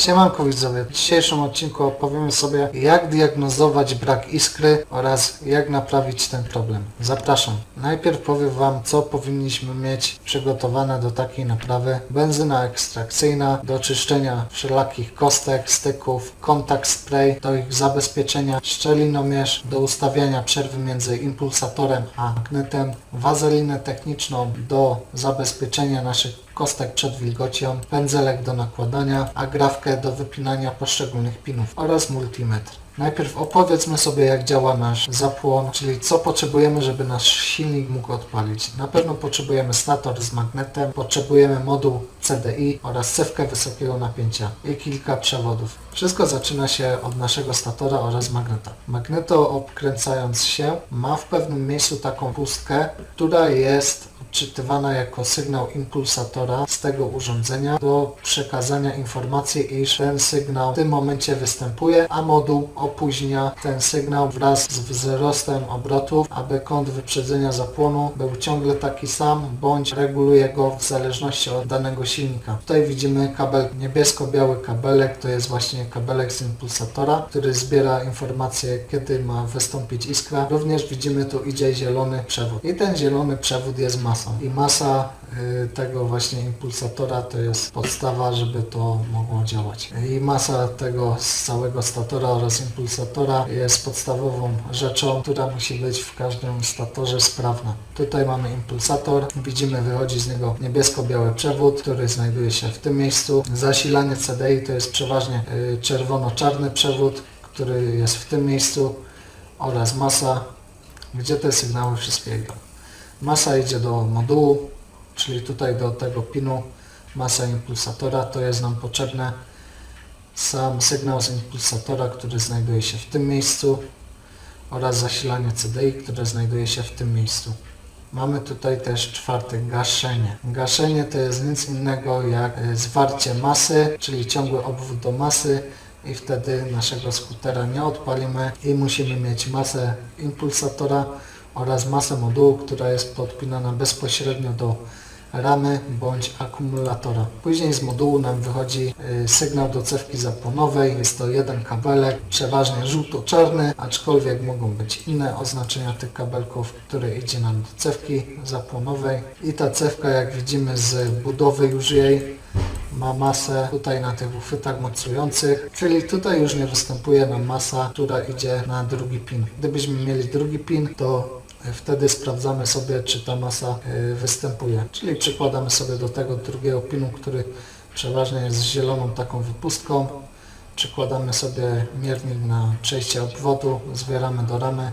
Siemanko widzowie, w dzisiejszym odcinku opowiemy sobie jak diagnozować brak iskry oraz jak naprawić ten problem. Zapraszam. Najpierw powiem Wam co powinniśmy mieć przygotowane do takiej naprawy. Benzyna ekstrakcyjna do czyszczenia wszelakich kostek, styków, kontakt spray do ich zabezpieczenia, szczelinomierz do ustawiania przerwy między impulsatorem a magnetem, wazelinę techniczną do zabezpieczenia naszych kostek przed wilgocią, pędzelek do nakładania, agrafkę do wypinania poszczególnych pinów oraz multimetr. Najpierw opowiedzmy sobie jak działa nasz zapłon, czyli co potrzebujemy, żeby nasz silnik mógł odpalić. Na pewno potrzebujemy stator z magnetem, potrzebujemy moduł CDI oraz cewkę wysokiego napięcia i kilka przewodów. Wszystko zaczyna się od naszego statora oraz magneta. Magneto obkręcając się ma w pewnym miejscu taką pustkę, która jest odczytywana jako sygnał impulsatora z tego urządzenia do przekazania informacji, iż ten sygnał w tym momencie występuje, a moduł opóźnia ten sygnał wraz z wzrostem obrotów, aby kąt wyprzedzenia zapłonu był ciągle taki sam, bądź reguluje go w zależności od danego silnika. Tutaj widzimy kabel, niebiesko-biały kabelek, to jest właśnie kabelek z impulsatora, który zbiera informacje, kiedy ma wystąpić iskra. Również widzimy tu idzie zielony przewód. I ten zielony przewód jest masą. I masa tego właśnie impulsatora to jest podstawa, żeby to mogło działać. I masa tego z całego statora oraz impulsatora jest podstawową rzeczą, która musi być w każdym statorze sprawna. Tutaj mamy impulsator, widzimy wychodzi z niego niebiesko-biały przewód, który znajduje się w tym miejscu. Zasilanie CDI to jest przeważnie y, czerwono-czarny przewód, który jest w tym miejscu oraz masa, gdzie te sygnały wszystkie idą. Masa idzie do modułu, czyli tutaj do tego pinu, masa impulsatora, to jest nam potrzebne. Sam sygnał z impulsatora, który znajduje się w tym miejscu oraz zasilanie CDI, które znajduje się w tym miejscu. Mamy tutaj też czwarte gaszenie. Gaszenie to jest nic innego jak e, zwarcie masy, czyli ciągły obwód do masy i wtedy naszego skutera nie odpalimy i musimy mieć masę impulsatora oraz masę modułu, która jest podpinana bezpośrednio do ramy bądź akumulatora. Później z modułu nam wychodzi y, sygnał do cewki zapłonowej. Jest to jeden kabelek, przeważnie żółto-czarny, aczkolwiek mogą być inne oznaczenia tych kabelków, który idzie nam do cewki zapłonowej. I ta cewka, jak widzimy z budowy już jej, ma masę tutaj na tych uchwytach mocujących, czyli tutaj już nie występuje nam masa, która idzie na drugi pin. Gdybyśmy mieli drugi pin, to wtedy sprawdzamy sobie, czy ta masa y, występuje. Czyli przykładamy sobie do tego drugiego pinu, który przeważnie jest z zieloną taką wypustką. Przykładamy sobie miernik na przejście obwodu, zwieramy do ramy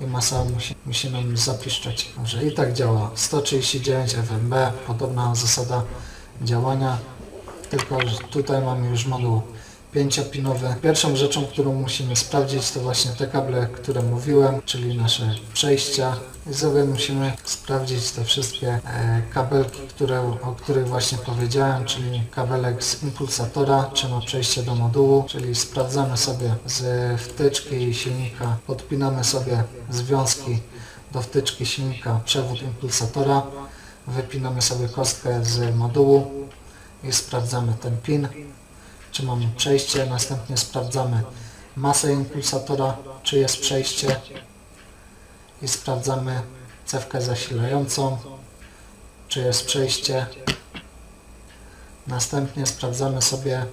i masa musi, musi nam zapiszczeć. Dobrze, i tak działa. 139 FMB, podobna zasada działania, tylko tutaj mamy już moduł pięciopinowy. Pierwszą rzeczą, którą musimy sprawdzić to właśnie te kable, które mówiłem, czyli nasze przejścia. I sobie musimy sprawdzić te wszystkie e, kabelki, które, o których właśnie powiedziałem, czyli kabelek z impulsatora, czy ma przejście do modułu, czyli sprawdzamy sobie z wtyczki silnika, podpinamy sobie związki do wtyczki silnika przewód impulsatora, wypinamy sobie kostkę z modułu i sprawdzamy ten pin czy mamy przejście, następnie sprawdzamy masę impulsatora, czy jest przejście i sprawdzamy cewkę zasilającą, czy jest przejście. Następnie sprawdzamy sobie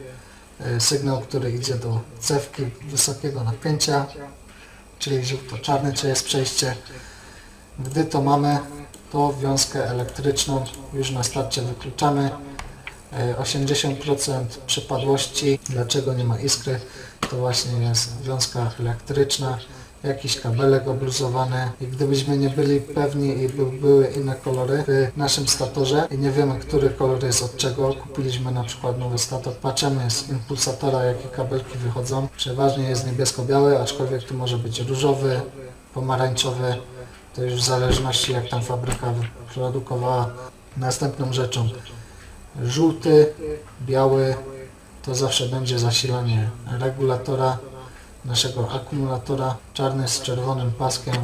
y, sygnał, który idzie do cewki wysokiego napięcia, czyli żółto-czarny, czy jest przejście. Gdy to mamy, to wiązkę elektryczną już na starcie wykluczamy 80% przypadłości, dlaczego nie ma iskry, to właśnie jest wiązka elektryczna, jakiś kabelek obluzowany. I gdybyśmy nie byli pewni i by były inne kolory w naszym statorze i nie wiemy, który kolor jest od czego, kupiliśmy na przykład nowy stator, patrzymy z impulsatora, jakie kabelki wychodzą, przeważnie jest niebiesko-biały, aczkolwiek tu może być różowy, pomarańczowy, to już w zależności jak tam fabryka wyprodukowała. Następną rzeczą żółty, biały to zawsze będzie zasilanie regulatora naszego akumulatora. Czarny z czerwonym paskiem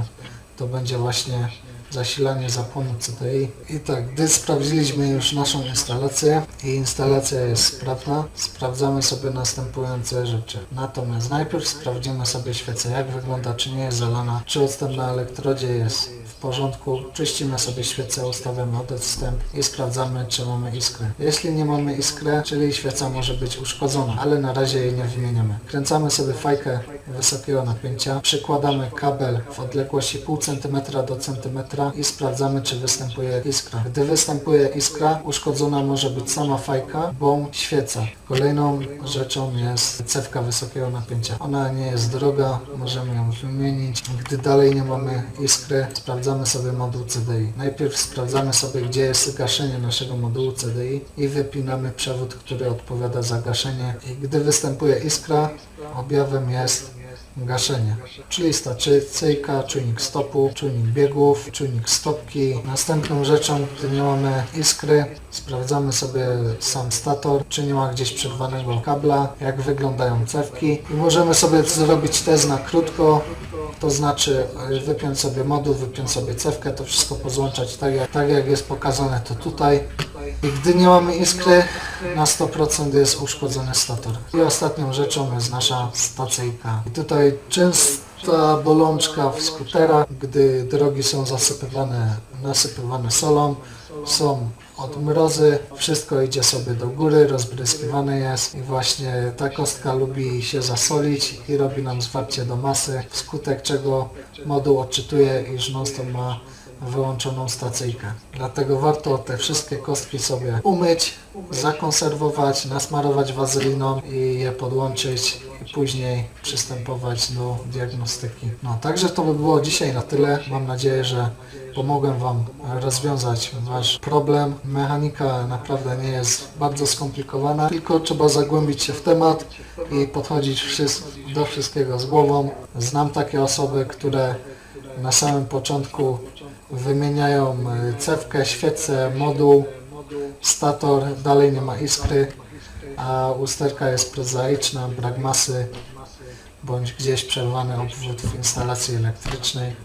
to będzie właśnie zasilanie zapłonu CDI. I tak, gdy sprawdziliśmy już naszą instalację i instalacja jest sprawna, sprawdzamy sobie następujące rzeczy. Natomiast najpierw sprawdzimy sobie świecę, jak wygląda, czy nie jest zalana, czy odstęp na elektrodzie jest porządku. Czyścimy sobie świecę, ustawiamy odstęp i sprawdzamy, czy mamy iskrę. Jeśli nie mamy iskry, czyli świeca może być uszkodzona, ale na razie jej nie wymieniamy. Kręcamy sobie fajkę wysokiego napięcia, przykładamy kabel w odległości pół centymetra do centymetra i sprawdzamy, czy występuje iskra. Gdy występuje iskra, uszkodzona może być sama fajka, bądź świeca. Kolejną rzeczą jest cewka wysokiego napięcia. Ona nie jest droga, możemy ją wymienić. Gdy dalej nie mamy iskry, sprawdzamy sobie moduł CDI. Najpierw sprawdzamy sobie, gdzie jest gaszenie naszego modułu CDI i wypinamy przewód, który odpowiada za gaszenie. I gdy występuje iskra, objawem jest gaszenie. Czyli stacyjka, czujnik stopu, czujnik biegów, czujnik stopki. Następną rzeczą, gdy nie mamy iskry, sprawdzamy sobie sam stator, czy nie ma gdzieś przerwanego kabla, jak wyglądają cewki. I możemy sobie zrobić test na krótko, to znaczy wypiąć sobie moduł, wypiąć sobie cewkę, to wszystko pozłączać tak jak, tak jak jest pokazane to tutaj. I gdy nie mamy iskry, na 100% jest uszkodzony stator. I ostatnią rzeczą jest nasza stacyjka. I tutaj częsta bolączka w skuterach, gdy drogi są zasypywane, nasypywane solą, są odmrozy, wszystko idzie sobie do góry, rozbryskiwane jest i właśnie ta kostka lubi się zasolić i robi nam zwarcie do masy, wskutek czego moduł odczytuje, iż non-stop ma wyłączoną stacyjkę. Dlatego warto te wszystkie kostki sobie umyć, zakonserwować, nasmarować wazeliną i je podłączyć i później przystępować do diagnostyki. No, także to by było dzisiaj na tyle. Mam nadzieję, że pomogłem Wam rozwiązać Wasz problem. Mechanika naprawdę nie jest bardzo skomplikowana, tylko trzeba zagłębić się w temat i podchodzić do wszystkiego z głową. Znam takie osoby, które na samym początku wymieniają y, cewkę, świecę, moduł, stator, dalej nie ma iskry, a usterka jest prozaiczna, brak masy, bądź gdzieś przerwany obwód w instalacji elektrycznej.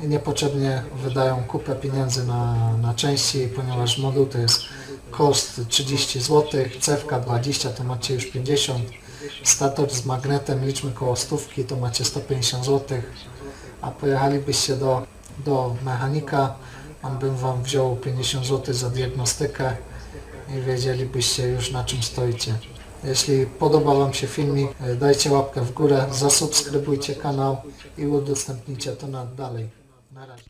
I niepotrzebnie wydają kupę pieniędzy na, na części, ponieważ moduł to jest koszt 30 zł, cewka 20 to macie już 50, stator z magnetem liczmy koło stówki to macie 150 zł, a pojechalibyście do, do mechanika, on bym Wam wziął 50 zł za diagnostykę i wiedzielibyście już na czym stoicie. Jeśli podoba Wam się filmik, e, dajcie łapkę w górę, zasubskrybujcie kanał i udostępnijcie to na dalej. Na razie.